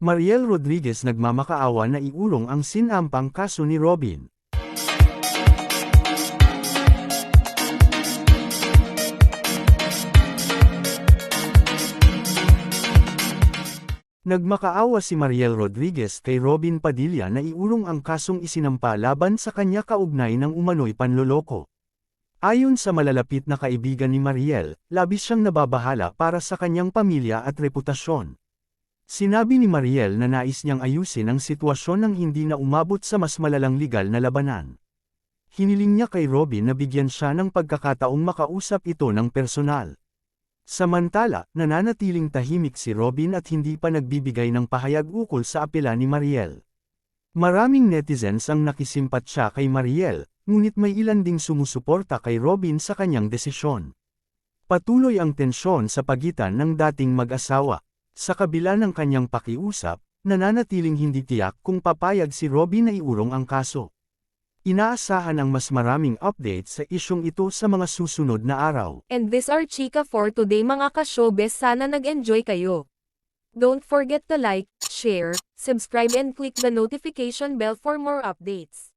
Mariel Rodriguez nagmamakaawa na iulong ang sinampang kaso ni Robin. Nagmakaawa si Mariel Rodriguez kay Robin Padilla na iulong ang kasong isinampa laban sa kanya kaugnay ng umano'y panloloko. Ayon sa malalapit na kaibigan ni Mariel, labis siyang nababahala para sa kanyang pamilya at reputasyon. Sinabi ni Mariel na nais niyang ayusin ang sitwasyon nang hindi na umabot sa mas malalang legal na labanan. Hiniling niya kay Robin na bigyan siya ng pagkakataong makausap ito ng personal. Samantala, nananatiling tahimik si Robin at hindi pa nagbibigay ng pahayag ukol sa apela ni Mariel. Maraming netizens ang nakisimpat siya kay Mariel, ngunit may ilan ding sumusuporta kay Robin sa kanyang desisyon. Patuloy ang tensyon sa pagitan ng dating mag-asawa. Sa kabila ng kanyang pakiusap, nananatiling hindi tiyak kung papayag si Robin na iurong ang kaso. Inaasahan ang mas maraming updates sa isyong ito sa mga susunod na araw. And this are Chika for today mga ka-showbiz sana nag-enjoy kayo. Don't forget to like, share, subscribe and click the notification bell for more updates.